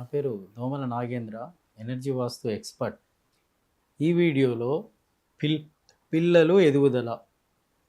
నా పేరు దోమల నాగేంద్ర ఎనర్జీ వాస్తు ఎక్స్పర్ట్. ఈ వీడియోలో పిల్ పిల్లలు ఎదుగుదల.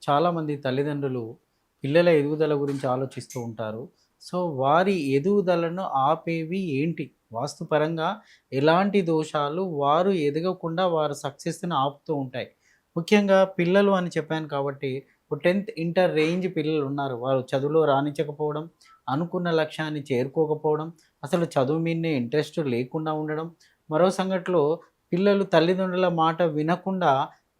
చాలామంది తల్లిదండ్రులు పిల్లల ఎదుగుదల గురించి ఆలోచిస్తూ ఉంటారు. సో వారి ఎదుగుదలను ఆపేవి ఏంటి? వాస్తుపరంగా ఎలాంటి దోషాలు వారు ఎదగకుండా వారు సక్సెస్ని ఆపుతూ ఉంటాయి. ముఖ్యంగా పిల్లలు అని చెప్పాను కాబట్టి ఇప్పుడు టెన్త్ ఇంటర్ రేంజ్ పిల్లలు ఉన్నారు. వారు చదువులో రాణించకపోవడం అనుకున్న లక్ష్యాన్ని చేరుకోకపోవడం అసలు చదువు మీదనే ఇంట్రెస్ట్ లేకుండా ఉండడం మరో సంఘటనలో పిల్లలు తల్లిదండ్రుల మాట వినకుండా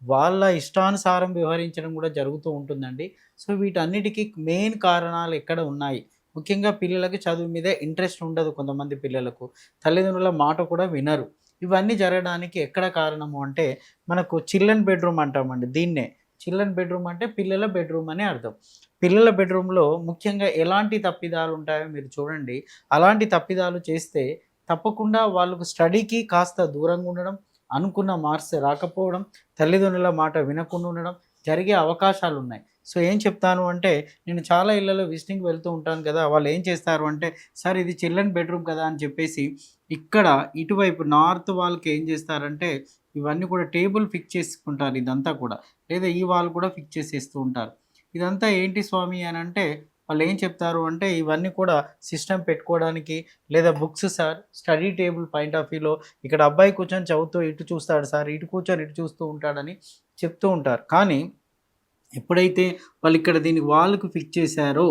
వాళ్ళ ఇష్టానుసారం వ్యవహరించడం కూడా జరుగుతూ ఉంటుందండి. సో వీటన్నిటికీ మెయిన్ కారణాలు ఎక్కడ ఉన్నాయి? ముఖ్యంగా పిల్లలకు చదువు మీద ఇంట్రెస్ట్ ఉండదు కొంతమంది పిల్లలకు. తల్లిదండ్రుల మాట కూడా వినరు. ఇవన్నీ జరగడానికి ఎక్కడ కారణము అంటే మనకు చిల్డ్రన్ బెడ్రూమ్ అంటామండి దీన్నే. చిల్డ్రన్ బెడ్రూమ్ అంటే పిల్లల బెడ్రూమ్ అని అర్థం. పిల్లల బెడ్రూమ్లో ముఖ్యంగా ఎలాంటి తప్పిదాలు ఉంటాయో మీరు చూడండి. అలాంటి తప్పిదాలు చేస్తే తప్పకుండా వాళ్ళకు స్టడీకి కాస్త దూరంగా ఉండడం అనుకున్న మార్క్స్ రాకపోవడం తల్లిదండ్రుల మాట వినకుండా ఉండడం జరిగే అవకాశాలు ఉన్నాయి. సో ఏం చెప్తాను అంటే నేను చాలా ఇళ్ళలో విజిటింగ్ వెళ్తూ ఉంటాను కదా వాళ్ళు ఏం చేస్తారు అంటే సార్ ఇది చిల్డ్రన్ బెడ్రూమ్ కదా అని చెప్పేసి ఇక్కడ ఇటువైపు నార్త్ వాళ్ళకి ఏం చేస్తారంటే ఇవన్నీ కూడా టేబుల్ ఫిక్స్ చేసుకుంటారు ఇదంతా కూడా. లేదా ఈ వాల్ కూడా ఫిక్స్ చేసేస్తూ ఉంటారు. ఇదంతా ఏంటి స్వామి అని అంటే వాళ్ళు ఏం చెప్తారు అంటే ఇవన్నీ కూడా సిస్టమ్ పెట్టుకోవడానికి లేదా books sir study table point of వ్యూలో ఇక్కడ అబ్బాయి కూర్చొని చదువుతూ ఇటు చూస్తాడు సార్ ఇటు కూర్చొని ఇటు చూస్తూ ఉంటాడని చెప్తూ ఉంటారు. కానీ ఎప్పుడైతే వాళ్ళు ఇక్కడ దీనికి వాళ్ళకు ఫిక్స్ చేశారో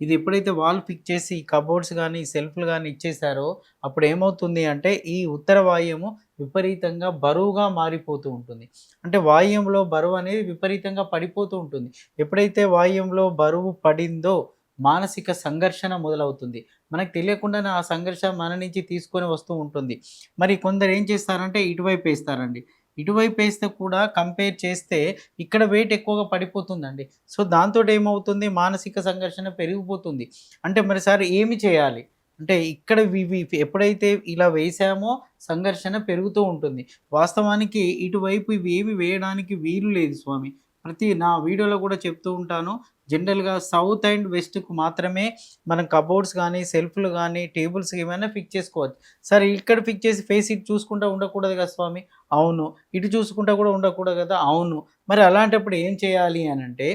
ఇది ఎప్పుడైతే వాల్ ఫిక్ చేసి కబోర్డ్స్ కానీ సెల్ఫ్లు కానీ ఇచ్చేసారో అప్పుడు ఏమవుతుంది అంటే ఈ ఉత్తర వాయుము విపరీతంగా బరువుగా మారిపోతూ ఉంటుంది. అంటే వాయుంలో బరువు అనేది విపరీతంగా పడిపోతూ ఉంటుంది. ఎప్పుడైతే వాయుంలో బరువు పడిందో మానసిక సంఘర్షణ మొదలవుతుంది. మనకు తెలియకుండానే ఆ సంఘర్షణ మన నుంచి తీసుకొని వస్తూ ఉంటుంది. మరి కొందరు ఏం చేస్తారంటే ఇటువైపు వేస్తారండి. ఇటువైపు వేస్తే కూడా కంపేర్ చేస్తే ఇక్కడ వెయిట్ ఎక్కువగా పడిపోతుందండి. సో దాంతో ఏమవుతుంది? మానసిక సంఘర్షణ పెరిగిపోతుంది. అంటే మరి సార్ ఏమి చేయాలి? అంటే ఇక్కడ ఇవి ఎప్పుడైతే ఇలా వేసామో సంఘర్షణ పెరుగుతూ ఉంటుంది. వాస్తవానికి ఇటువైపు ఇవి ఏమి వేయడానికి వీలు లేదు స్వామి. ప్రతి నా వీడియోలో కూడా చెప్తూ ఉంటాను. జనరల్గా సౌత్ అండ్ వెస్ట్కు మాత్రమే మనం కబోర్డ్స్ కానీ సెల్ఫ్లు కానీ టేబుల్స్ ఏమైనా ఫిక్స్ చేసుకోవచ్చు. సరే ఇక్కడ ఫిక్స్ చేసి ఫేస్ ఇటు చూసుకుంటూ ఉండకూడదు కదా స్వామి? అవును. ఇటు చూసుకుంటా కూడా ఉండకూడదు కదా? అవును. మరి అలాంటప్పుడు ఏం చేయాలి అని అంటే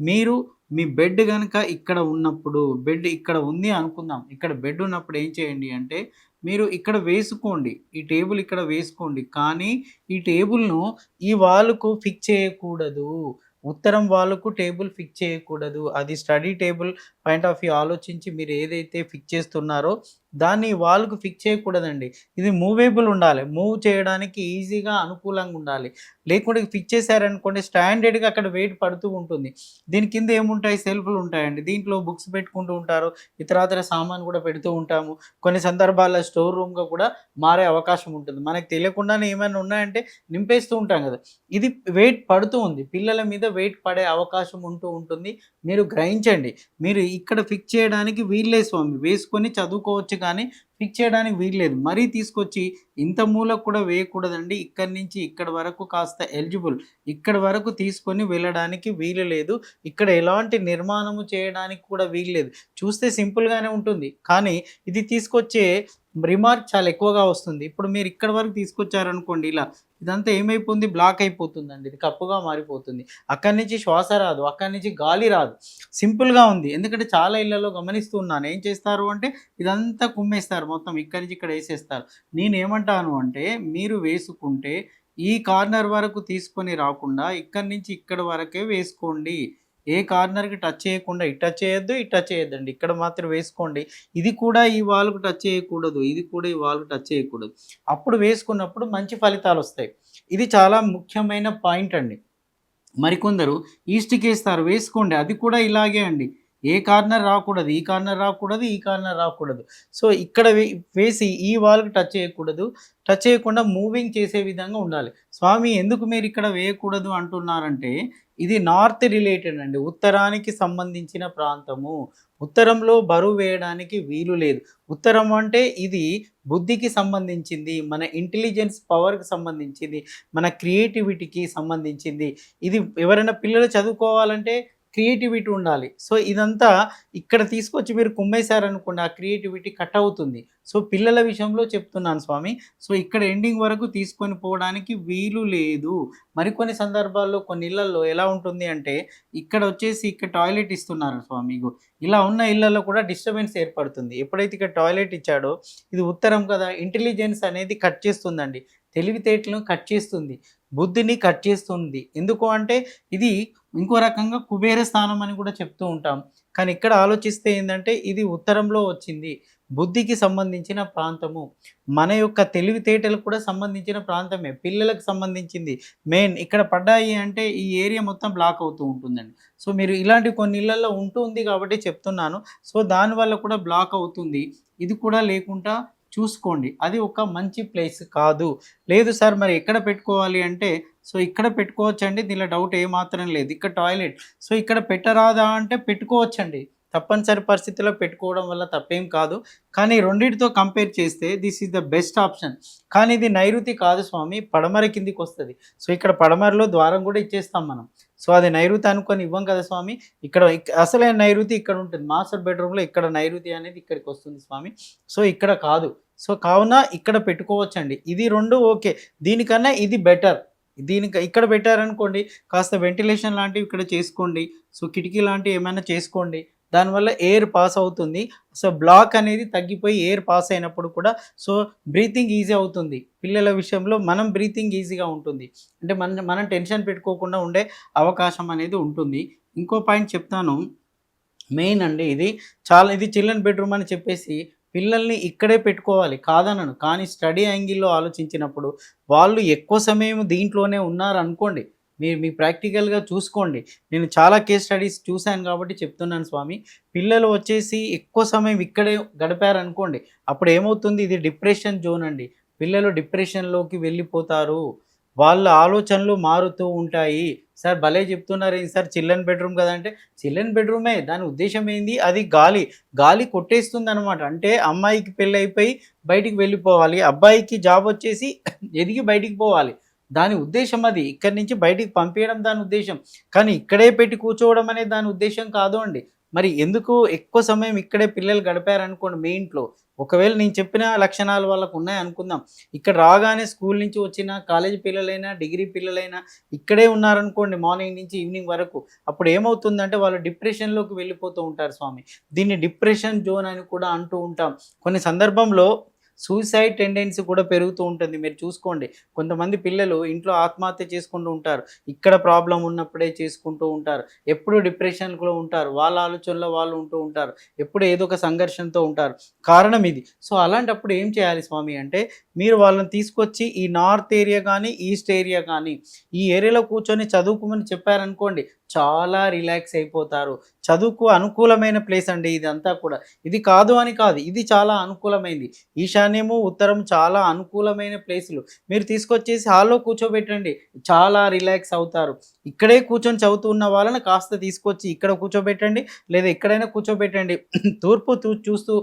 మీరు మీ బెడ్ కనుక ఇక్కడ ఉన్నప్పుడు బెడ్ ఇక్కడ ఉంది అనుకుందాం. ఇక్కడ బెడ్ ఉన్నప్పుడు ఏం చేయండి అంటే మీరు ఇక్కడ వేసుకోండి. ఈ టేబుల్ ఇక్కడ వేసుకోండి. కానీ ఈ టేబుల్ను ఈ వాళ్ళకు ఫిక్స్ చేయకూడదు. ఉత్తరం వాళ్ళకు టేబుల్ ఫిక్స్ చేయకూడదు. అది study table point of view ఆలోచించి మీరు ఏదైతే ఫిక్స్ చేస్తున్నారో దాన్ని వాళ్ళకు ఫిక్స్ చేయకూడదండి. ఇది మూవేబుల్ ఉండాలి. మూవ్ చేయడానికి ఈజీగా అనుకూలంగా ఉండాలి. లేకుంటే ఫిక్స్ చేశారనుకోండి స్టాండర్డ్గా అక్కడ వెయిట్ పడుతూ ఉంటుంది. దీని కింద ఏముంటాయి? సెల్ఫ్లు ఉంటాయండి. దీంట్లో బుక్స్ పెట్టుకుంటూ ఉంటారు. ఇతరాతర సామాన్ కూడా పెడుతూ ఉంటాము. కొన్ని సందర్భాల్లో స్టోర్ రూమ్గా కూడా మారే అవకాశం ఉంటుంది. మనకు తెలియకుండానే ఏమైనా ఉన్నాయంటే నింపేస్తూ ఉంటాం కదా. ఇది వెయిట్ పడుతూ ఉంది. పిల్లల మీద వెయిట్ పడే అవకాశం ఉంటూ ఉంటుంది. మీరు గ్రహించండి. మీరు ఇక్కడ ఫిక్స్ చేయడానికి వీళ్ళే స్వామి. వేసుకొని చదువుకోవచ్చు కానీ ఫిక్స్ చేయడానికి వీల్లేదు. మరీ తీసుకొచ్చి ఇంత మూలకు కూడా వేయకూడదండి. ఇక్కడి నుంచి ఇక్కడ వరకు కాస్త ఎలిజిబుల్ ఇక్కడ వరకు తీసుకొని వెళ్ళడానికి వీలు లేదు. ఇక్కడ ఎలాంటి నిర్మాణము చేయడానికి కూడా వీల్లేదు చూస్తే సింపుల్గానే ఉంటుంది. కానీ ఇది తీసుకొచ్చే రిమార్క్ చాలా ఎక్కువగా వస్తుంది. ఇప్పుడు మీరు ఇక్కడ వరకు తీసుకొచ్చారనుకోండి ఇలా ఇదంతా ఏమైపోతుంది? బ్లాక్ అయిపోతుందండి. ఇది కప్పుగా మారిపోతుంది. అక్కడి నుంచి శ్వాస రాదు. అక్కడి నుంచి గాలి రాదు. సింపుల్గా ఉంది. ఎందుకంటే చాలా ఇళ్ళలో గమనిస్తూ ఉన్నాను. ఏం చేస్తారు అంటే ఇదంతా కుమ్మేస్తారు. మొత్తం ఇక్కడి నుంచి ఇక్కడ వేసేస్తారు. నేను ఏమంటాను అంటే మీరు వేసుకుంటే ఈ కార్నర్ వరకు తీసుకొని రాకుండా ఇక్కడి నుంచి ఇక్కడ వరకే వేసుకోండి. ఏ కార్నర్కి టచ్ చేయకుండా ఇటు టచ్ చేయొద్దు ఇటు టచ్ చేయొద్దండి. ఇక్కడ మాత్రం వేసుకోండి. ఇది కూడా ఈ వాల్కు టచ్ చేయకూడదు ఇది కూడా ఈ వాల్కు టచ్ చేయకూడదు. అప్పుడు వేసుకున్నప్పుడు మంచి ఫలితాలు వస్తాయి. ఇది చాలా ముఖ్యమైన పాయింట్ అండి. మరికొందరు ఈస్ట్కి వేస్తారు వేసుకోండి. అది కూడా ఇలాగే అండి. ఏ కార్నర్ రాకూడదు ఈ కార్నర్ రాకూడదు ఈ కార్నర్ రాకూడదు. సో ఇక్కడ వేసి ఈ వాల్కి టచ్ చేయకూడదు. టచ్ చేయకుండా మూవింగ్ చేసే విధంగా ఉండాలి. స్వామి ఎందుకు మీరు ఇక్కడ వేయకూడదు అంటున్నారంటే ఇది నార్త్ రిలేటెడ్ అండి. ఉత్తరానికి సంబంధించిన ప్రాంతము. ఉత్తరంలో బరువు వేయడానికి వీలు లేదు. ఉత్తరం అంటే ఇది బుద్ధికి సంబంధించింది మన ఇంటెలిజెన్స్ పవర్కి సంబంధించింది మన క్రియేటివిటీకి సంబంధించింది. ఇది ఎవరైనా పిల్లలు చదువుకోవాలంటే క్రియేటివిటీ ఉండాలి. సో ఇదంతా ఇక్కడ తీసుకొచ్చి మీరు కుమ్మేశారనుకోండి ఆ క్రియేటివిటీ కట్ అవుతుంది. సో పిల్లల విషయంలో చెప్తున్నాను స్వామి. సో ఇక్కడ ఎండింగ్ వరకు తీసుకొని పోవడానికి వీలు లేదు. మరికొన్ని సందర్భాల్లో కొన్ని ఇళ్ళలో ఎలా ఉంటుంది అంటే ఇక్కడ వచ్చేసి ఇక్కడ టాయిలెట్ ఇస్తున్నారు స్వామి. ఇలా ఉన్న ఇళ్ళలో కూడా డిస్టర్బెన్స్ ఏర్పడుతుంది. ఎప్పుడైతే ఇక్కడ టాయిలెట్ ఇచ్చాడో ఇది ఉత్తరం కదా ఇంటెలిజెన్స్ అనేది కట్ చేస్తుందండి. తెలివితేటలను కట్ చేస్తుంది. బుద్ధిని కట్ చేస్తుంది. ఎందుకు అంటే ఇది ఇంకో రకంగా కుబేర స్థానం అని కూడా చెప్తూ ఉంటాం. కానీ ఇక్కడ ఆలోచిస్తే ఏంటంటే ఇది ఉత్తరంలో వచ్చింది. బుద్ధికి సంబంధించిన ప్రాంతము. మన యొక్క తెలివితేటలకు కూడా సంబంధించిన ప్రాంతమే. పిల్లలకు సంబంధించింది. మెయిన్ ఇక్కడ పడ్డాయి అంటే ఈ ఏరియా మొత్తం బ్లాక్ అవుతూ ఉంటుందండి. సో మీరు ఇలాంటి కొన్ని ఇళ్ళలో ఉంటుంది కాబట్టి చెప్తున్నాను. సో దానివల్ల కూడా బ్లాక్ అవుతుంది. ఇది కూడా లేకుండా చూసుకోండి. అది ఒక మంచి ప్లేస్ కాదు. లేదు సార్ మరి ఎక్కడ పెట్టుకోవాలి అంటే సో ఇక్కడ పెట్టుకోవచ్చండి. దీనిలో డౌట్ ఏమాత్రం లేదు. ఇక్కడ టాయిలెట్. సో ఇక్కడ పెట్టరాదా అంటే పెట్టుకోవచ్చండి. తప్పనిసరి పరిస్థితిలో పెట్టుకోవడం వల్ల తప్పేం కాదు. కానీ రెండింటితో కంపేర్ చేస్తే this is the best option కానీ ఇది నైరుతి కాదు స్వామి. పడమర కిందికి వస్తుంది. సో ఇక్కడ పడమరలో ద్వారం కూడా ఇచ్చేస్తాం మనం. సో అది నైరుతి అనుకొని ఇవ్వం కదా స్వామి. ఇక్కడ అసలే అసలైన నైరుతి ఇక్కడ ఉంటుంది. మాస్టర్ బెడ్రూమ్లో ఇక్కడ నైరుతి అనేది ఇక్కడికి వస్తుంది స్వామి. సో ఇక్కడ కాదు. సో కావున ఇక్కడ పెట్టుకోవచ్చండి. ఇది రెండు ఓకే. దీనికన్నా ఇది బెటర్. దీనికి ఇక్కడ పెట్టారనుకోండి కాస్త వెంటిలేషన్ లాంటివి ఇక్కడ చేసుకోండి. సో కిటికీ లాంటివి ఏమైనా చేసుకోండి. దానివల్ల ఎయిర్ పాస్ అవుతుంది. సో బ్లాక్ అనేది తగ్గిపోయి ఎయిర్ పాస్ అయినప్పుడు కూడా సో బ్రీతింగ్ ఈజీ అవుతుంది. పిల్లల విషయంలో మనం బ్రీతింగ్ ఈజీగా ఉంటుంది. అంటే మన మనం టెన్షన్ పెట్టుకోకుండా ఉండే అవకాశం అనేది ఉంటుంది. ఇంకో పాయింట్ చెప్తాను. మెయిన్ అండి ఇది. చాలా ఇది చిల్డ్రన్ బెడ్రూమ్ అని చెప్పేసి పిల్లల్ని ఇక్కడే పెట్టుకోవాలి. కాదనను. కానీ స్టడీ యాంగిల్లో ఆలోచించినప్పుడు వాళ్ళు ఎక్కువ సమయం దీంట్లోనే ఉన్నారు అనుకోండి మీరు మీ ప్రాక్టికల్గా చూసుకోండి. నేను చాలా కేస్ స్టడీస్ చూశాను కాబట్టి చెప్తున్నాను స్వామి. పిల్లలు వచ్చేసి ఎక్కువ సమయం ఇక్కడే గడిపారనుకోండి అప్పుడు ఏమవుతుంది? ఇది డిప్రెషన్ జోన్ అండి. పిల్లలు డిప్రెషన్లోకి వెళ్ళిపోతారు. వాళ్ళ ఆలోచనలు మారుతూ ఉంటాయి. సార్ భలే చెప్తున్నారు ఏంటి సార్ చిల్డ్రన్ బెడ్రూమ్ కదా అంటే చిల్డ్రన్ బెడ్రూమే. దాని ఉద్దేశం ఏంది? అది గాలి. గాలి కొట్టేస్తుంది అనమాట అంటే అమ్మాయికి పెళ్ళి అయిపోయి బయటికి వెళ్ళిపోవాలి. అబ్బాయికి జాబ్ వచ్చేసి ఎదిగి బయటికి పోవాలి. దాని ఉద్దేశం అది. ఇక్కడి నుంచి బయటికి పంపించడం దాని ఉద్దేశం. కానీ ఇక్కడే పెట్టి కూర్చోవడం అనేది దాని ఉద్దేశం కాదు అండి. మరి ఎందుకు ఎక్కువ సమయం ఇక్కడే పిల్లలు గడిపారనుకోండి మీ ఇంట్లో? ఒకవేళ నేను చెప్పిన లక్షణాలు వాళ్ళకు ఉన్నాయి అనుకుందాం. ఇక్కడ రాగానే స్కూల్ నుంచి వచ్చిన కాలేజీ పిల్లలైనా డిగ్రీ పిల్లలైనా ఇక్కడే ఉన్నారనుకోండి మార్నింగ్ నుంచి ఈవినింగ్ వరకు. అప్పుడు ఏమవుతుందంటే వాళ్ళు డిప్రెషన్లోకి వెళ్ళిపోతూ ఉంటారు స్వామి. దీన్ని డిప్రెషన్ జోన్ అని కూడా అంటూ ఉంటాం. కొన్ని సందర్భంలో సూసైడ్ టెండెన్సీ కూడా పెరుగుతూ ఉంటుంది. మీరు చూసుకోండి. కొంతమంది పిల్లలు ఇంట్లో ఆత్మహత్య చేసుకుంటూ ఉంటారు. ఇక్కడ ప్రాబ్లం ఉన్నప్పుడే చేసుకుంటూ ఉంటారు. ఎప్పుడు డిప్రెషన్లో ఉంటారు. వాళ్ళ ఆలోచనలో వాళ్ళు ఉంటూ ఉంటారు. ఎప్పుడు ఏదో ఒక సంఘర్షణతో ఉంటారు. కారణం ఇది. సో అలాంటప్పుడు ఏం చేయాలి స్వామి అంటే మీరు వాళ్ళని తీసుకొచ్చి ఈ నార్త్ ఏరియా కానీ ఈస్ట్ ఏరియా కానీ ఈ ఏరియాలో కూర్చొని చదువుకోమని చెప్పారనుకోండి చాలా రిలాక్స్ అయిపోతారు. చదువుకు అనుకూలమైన ప్లేస్ అండి ఇదంతా కూడా. ఇది కాదు అని కాదు ఇది చాలా అనుకూలమైంది. ఈశాన్యము ఉత్తరం చాలా అనుకూలమైన ప్లేసులు మీరు తీసుకొచ్చేసి హాల్లో కూర్చోబెట్టండి చాలా రిలాక్స్ అవుతారు. ఇక్కడే కూర్చొని చదువుతున్న వాళ్ళని కాస్త తీసుకొచ్చి ఇక్కడ కూర్చోబెట్టండి లేదా ఎక్కడైనా కూర్చోబెట్టండి. తూర్పు చూస్తూ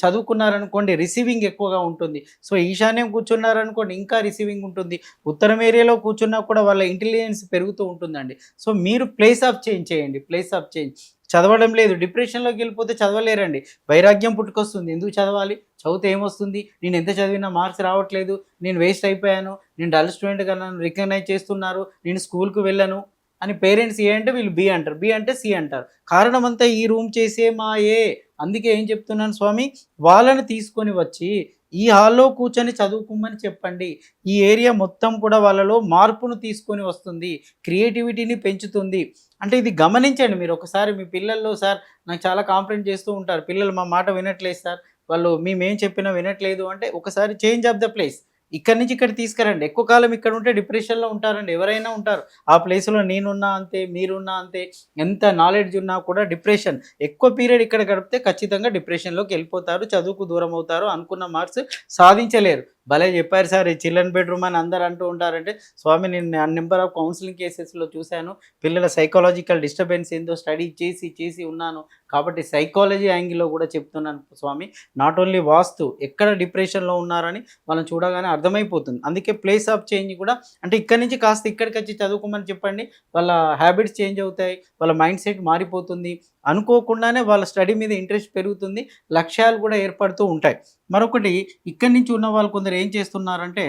చదువుకున్నారనుకోండి రిసీవింగ్ ఎక్కువగా ఉంటుంది. సో ఈశాన్యం కూర్చున్నారనుకోండి ఇంకా రిసీవింగ్ ఉంటుంది. ఉత్తరం ఏరియాలో కూర్చున్నా కూడా వాళ్ళ ఇంటెలిజెన్స్ పెరుగుతూ ఉంటుందండి. సో మీరు ప్లేస్ ఆఫ్ చేంజ్ చేయండి ప్లేస్ ఆఫ్ చేంజ్ చదవడం లేదు డిప్రెషన్లోకి వెళ్ళిపోతే చదవలేరండి. వైరాగ్యం పుట్టుకొస్తుంది ఎందుకు చదవాలి? చదివితే ఏమొస్తుంది? నేను ఎంత చదివినా మార్క్స్ రావట్లేదు నేను వేస్ట్ అయిపోయాను నేను డల్ స్టూడెంట్గా నన్ను రికగ్నైజ్ చేస్తున్నారు నేను స్కూల్కి వెళ్ళను. అని పేరెంట్స్ ఏ అంటే వీళ్ళు బి అంటారు. బి అంటే సి అంటారు. కారణం అంతా ఈ రూమ్ చేసే మా ఏ అందుకే ఏం చెప్తున్నాను స్వామి? వాళ్ళని తీసుకొని వచ్చి ఈ హాల్లో కూర్చొని చదువుకోమని చెప్పండి. ఈ ఏరియా మొత్తం కూడా వాళ్ళలో మార్పును తీసుకొని వస్తుంది. క్రియేటివిటీని పెంచుతుంది. అంటే ఇది గమనించండి మీరు. ఒకసారి మీ పిల్లల్లో సార్ నాకు చాలా కాంప్లైంట్ చేస్తూ ఉంటారు. పిల్లలు మా మాట వినట్లేదు సార్. వాళ్ళు మేమేం చెప్పినా వినట్లేదు అంటే ఒకసారి చేంజ్ ఆఫ్ ద ప్లేస్. ఇక్కడి నుంచి ఇక్కడ తీసుకురండి. ఎక్కువ కాలం ఇక్కడ ఉంటే డిప్రెషన్లో ఉంటారండి. ఎవరైనా ఉంటారు. ఆ ప్లేస్లో నేనున్నా అంతే మీరున్నా అంతే ఎంత నాలెడ్జ్ ఉన్నా కూడా డిప్రెషన్. ఎక్కువ పీరియడ్ ఇక్కడ గడిపితే ఖచ్చితంగా డిప్రెషన్లోకి వెళ్ళిపోతారు చదువుకు దూరం అవుతారు అనుకున్న మార్క్స్ సాధించలేరు. భలే చెప్పారు సార్. ఈ చిల్డ్రన్ బెడ్రూమ్ అని అందరు అంటూ ఉంటారంటే స్వామి నేను నెంబర్ ఆఫ్ కౌన్సిలింగ్ కేసెస్లో చూశాను. పిల్లల సైకాలజికల్ డిస్టర్బెన్స్ ఏందో స్టడీ చేసి చేసి ఉన్నాను. కాబట్టి సైకాలజీ యాంగిల్లో కూడా చెప్తున్నాను స్వామి. నాట్ ఓన్లీ వాస్తు ఎక్కడ డిప్రెషన్లో ఉన్నారని మనం చూడగానే అర్థమైపోతుంది. అందుకే ప్లేస్ ఆఫ్ చేంజ్ కూడా అంటే ఇక్కడి నుంచి కాస్త ఇక్కడికి వచ్చి చదువుకోమని చెప్పండి. వాళ్ళ హ్యాబిట్స్ చేంజ్ అవుతాయి వాళ్ళ మైండ్ సెట్ మారిపోతుంది. అనుకోకుండానే వాళ్ళ స్టడీ మీద ఇంట్రెస్ట్ పెరుగుతుంది లక్ష్యాలు కూడా ఏర్పడుతూ ఉంటాయి. మరొకటి ఇక్కడి నుంచి ఉన్న వాళ్ళు కొందరు ఏం చేస్తున్నారంటే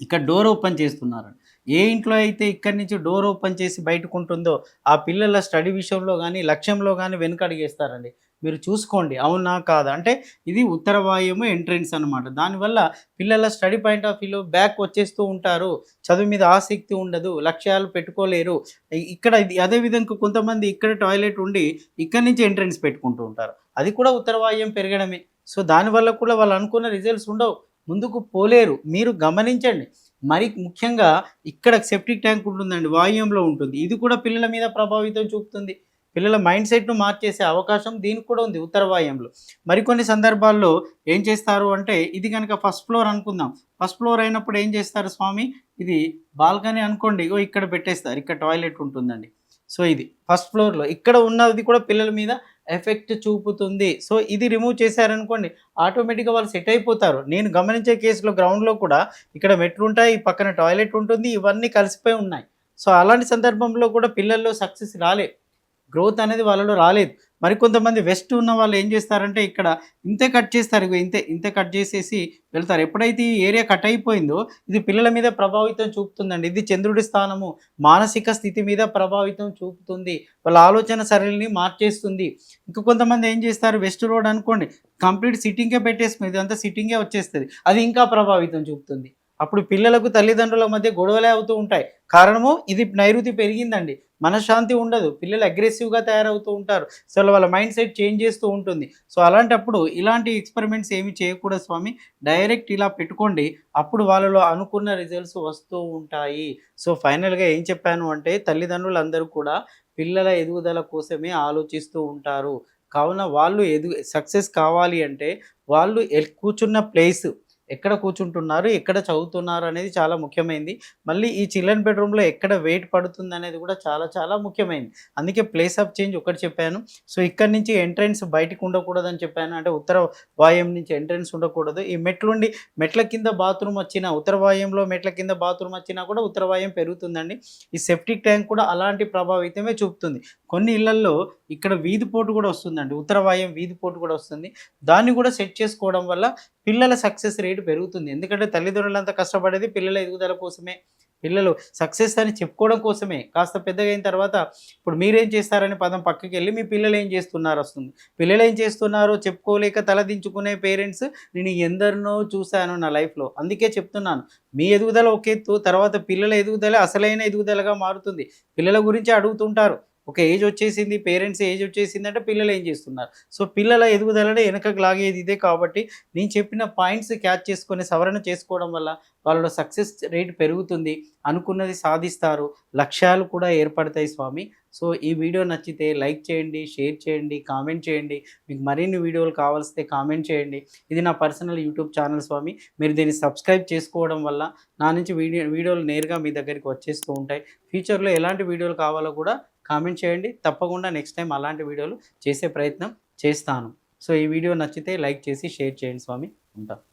ఇక్కడ డోర్ ఓపెన్ చేస్తున్నారు ఏ ఇంట్లో అయితే ఇక్కడి నుంచి డోర్ ఓపెన్ చేసి బయటకు ఉంటుందో ఆ పిల్లల స్టడీ విషయంలో కానీ లక్ష్యంలో కానీ వెనుకడిగేస్తారండి. మీరు చూసుకోండి. అవునా కాదా? అంటే ఇది ఉత్తర వాయుము ఎంట్రెన్స్ అనమాట దానివల్ల పిల్లల స్టడీ పాయింట్ ఆఫ్ వ్యూలో బ్యాక్ వచ్చేస్తూ ఉంటారు. చదువు మీద ఆసక్తి ఉండదు. లక్ష్యాలు పెట్టుకోలేరు. ఇక్కడ ఇది అదే విధంగా కొంతమంది ఇక్కడ టాయిలెట్ ఉండి ఇక్కడి నుంచి ఎంట్రెన్స్ పెట్టుకుంటూ ఉంటారు. అది కూడా ఉత్తర వాయుం పెరగడమే. సో దానివల్ల కూడా వాళ్ళు అనుకున్న రిజల్ట్స్ ఉండవు. ముందుకు పోలేరు. మీరు గమనించండి. మరి ముఖ్యంగా ఇక్కడ సెప్టిక్ ట్యాంక్ ఉంటుందండి వాయువ్యంలో ఉంటుంది. ఇది కూడా పిల్లల మీద ప్రభావితం చూపుతుంది. పిల్లల మైండ్ సెట్ను మార్చేసే అవకాశం దీనికి కూడా ఉంది ఉత్తర వాయుంలో మరికొన్ని సందర్భాల్లో ఏం చేస్తారు అంటే ఇది కనుక ఫస్ట్ ఫ్లోర్ అనుకుందాం. ఫస్ట్ ఫ్లోర్ అయినప్పుడు ఏం చేస్తారు స్వామి? ఇది బాల్కనీ అనుకోండి ఇగో ఇక్కడ పెట్టేస్తారు. ఇక్కడ టాయిలెట్ ఉంటుందండి. సో ఇది ఫస్ట్ ఫ్లోర్లో ఇక్కడ ఉన్నది కూడా పిల్లల మీద ఎఫెక్ట్ చూపుతుంది. సో ఇది రిమూవ్ చేశారనుకోండి ఆటోమేటిక్గా వాళ్ళు సెట్ అయిపోతారు. నేను గమనించే కేసులో గ్రౌండ్లో కూడా ఇక్కడ మెట్లు ఉంటాయి పక్కన టాయిలెట్ ఉంటుంది ఇవన్నీ కలిసిపోయి ఉన్నాయి. సో అలాంటి సందర్భంలో కూడా పిల్లల్లో సక్సెస్ రాలే గ్రోత్ అనేది వాళ్ళలో రాలేదు. మరికొంతమంది వెస్ట్ ఉన్న వాళ్ళు ఏం చేస్తారంటే ఇక్కడ ఇంతే కట్ చేస్తారు ఇంతే ఇంతే కట్ చేసేసి వెళ్తారు. ఎప్పుడైతే ఈ ఏరియా కట్ అయిపోయిందో ఇది పిల్లల మీద ప్రభావితం చూపుతుందండి. ఇది చంద్రుడి స్థానము మానసిక స్థితి మీద ప్రభావితం చూపుతుంది. వాళ్ళ ఆలోచన సరళిని మార్చేస్తుంది. ఇంకా కొంతమంది ఏం చేస్తారు వెస్ట్ రోడ్ అనుకోండి కంప్లీట్ సిట్టింగే పెట్టేసుకుని ఇదంతా సిట్టింగే వచ్చేస్తుంది. అది ఇంకా ప్రభావితం చూపుతుంది. అప్పుడు పిల్లలకు తల్లిదండ్రుల మధ్య గొడవలే అవుతూ ఉంటాయి. కారణము ఇది నైరుతి పెరిగిందండి. మనశ్శాంతి ఉండదు. పిల్లలు అగ్రెసివ్గా తయారవుతూ ఉంటారు. సో వాళ్ళ మైండ్ సెట్ చేంజ్ చేస్తూ ఉంటుంది. సో అలాంటప్పుడు ఇలాంటి ఎక్స్పెరిమెంట్స్ ఏమి చేయకూడదు స్వామి. డైరెక్ట్ ఇలా పెట్టుకోండి. అప్పుడు వాళ్ళలో అనుకున్న రిజల్ట్స్ వస్తూ ఉంటాయి. సో ఫైనల్గా ఏం చెప్పాను అంటే తల్లిదండ్రులందరూ కూడా పిల్లల ఎదుగుదల కోసమే ఆలోచిస్తూ ఉంటారు. కావున వాళ్ళు ఎదు సక్సెస్ కావాలి అంటే వాళ్ళు కూర్చున్న ప్లేస్ ఎక్కడ కూర్చుంటున్నారు ఎక్కడ చదువుతున్నారు అనేది చాలా ముఖ్యమైనది మళ్ళీ ఈ చిల్డ్రన్ బెడ్రూమ్లో ఎక్కడ వెయిట్ పడుతుంది అనేది కూడా చాలా చాలా ముఖ్యమైనది అందుకే ప్లేస్ ఆఫ్ చేంజ్ ఒకటి చెప్పాను. సో ఇక్కడ నుంచి ఎంట్రన్స్ బయటికి ఉండకూడదని చెప్పాను. అంటే ఉత్తర వాయుం నుంచి ఎంట్రన్స్ ఉండకూడదు. ఈ మెట్లుండి మెట్ల కింద బాత్రూమ్ వచ్చినా ఉత్తర వాయుంలో మెట్ల కింద బాత్రూమ్ వచ్చినా కూడా ఉత్తర వాయుం పెరుగుతుందండి. ఈ సెప్టిక్ ట్యాంక్ కూడా అలాంటి ప్రభావితమే చూపుతుంది. కొన్ని ఇళ్ళల్లో ఇక్కడ వీధి పోటు కూడా వస్తుందండి. ఉత్తర వాయుం వీధి పోటు కూడా వస్తుంది. దాన్ని కూడా సెట్ చేసుకోవడం వల్ల పిల్లల సక్సెస్ రేట్ పెరుగుతుంది. ఎందుకంటే తల్లిదండ్రులంతా కష్టపడేది పిల్లల ఎదుగుదల కోసమే. పిల్లలు సక్సెస్ అని చెప్పుకోవడం కోసమే. కాస్త పెద్దగా అయిన తర్వాత ఇప్పుడు మీరేం చేస్తారని పదం పక్కకి వెళ్ళి మీ పిల్లలు ఏం చేస్తున్నారు వస్తుంది పిల్లలు ఏం చేస్తున్నారో చెప్పుకోలేక తలదించుకునే పేరెంట్స్ నేను ఎందరినో చూశాను నా లైఫ్లో. అందుకే చెప్తున్నాను. మీ ఎదుగుదల ఒక ఎత్తు తర్వాత పిల్లల ఎదుగుదల అసలైన ఎదుగుదలగా మారుతుంది. పిల్లల గురించి అడుగుతుంటారు. ఒక ఏజ్ వచ్చేసింది పేరెంట్స్ ఏజ్ వచ్చేసింది అంటే పిల్లలు ఏం చేస్తున్నారు? సో పిల్లల ఎదుగుదలనే వెనకకు లాగేది ఇదే కాబట్టి నేను చెప్పిన పాయింట్స్ క్యాచ్ చేసుకొని సవరణ చేసుకోవడం వల్ల వాళ్ళలో సక్సెస్ రేట్ పెరుగుతుంది అనుకున్నది సాధిస్తారు. లక్ష్యాలు కూడా ఏర్పడతాయి స్వామి. సో ఈ వీడియో నచ్చితే లైక్ చేయండి షేర్ చేయండి కామెంట్ చేయండి. మీకు మరిన్ని వీడియోలు కావాల్సితే కామెంట్ చేయండి. ఇది నా పర్సనల్ యూట్యూబ్ ఛానల్ స్వామి. మీరు దీన్ని సబ్స్క్రైబ్ చేసుకోవడం వల్ల నా నుంచి వీడియో వీడియోలు నేరుగా మీ దగ్గరికి వచ్చేస్తూ ఉంటాయి. ఫ్యూచర్లో ఎలాంటి వీడియోలు కావాలో కూడా కామెంట్ చేయండి. తప్పకుండా నెక్స్ట్ టైం అలాంటి వీడియోలు చేసే ప్రయత్నం చేస్తాను. సో ఈ వీడియో నచ్చితే లైక్ చేసి షేర్ చేయండి స్వామి. ఉంటాను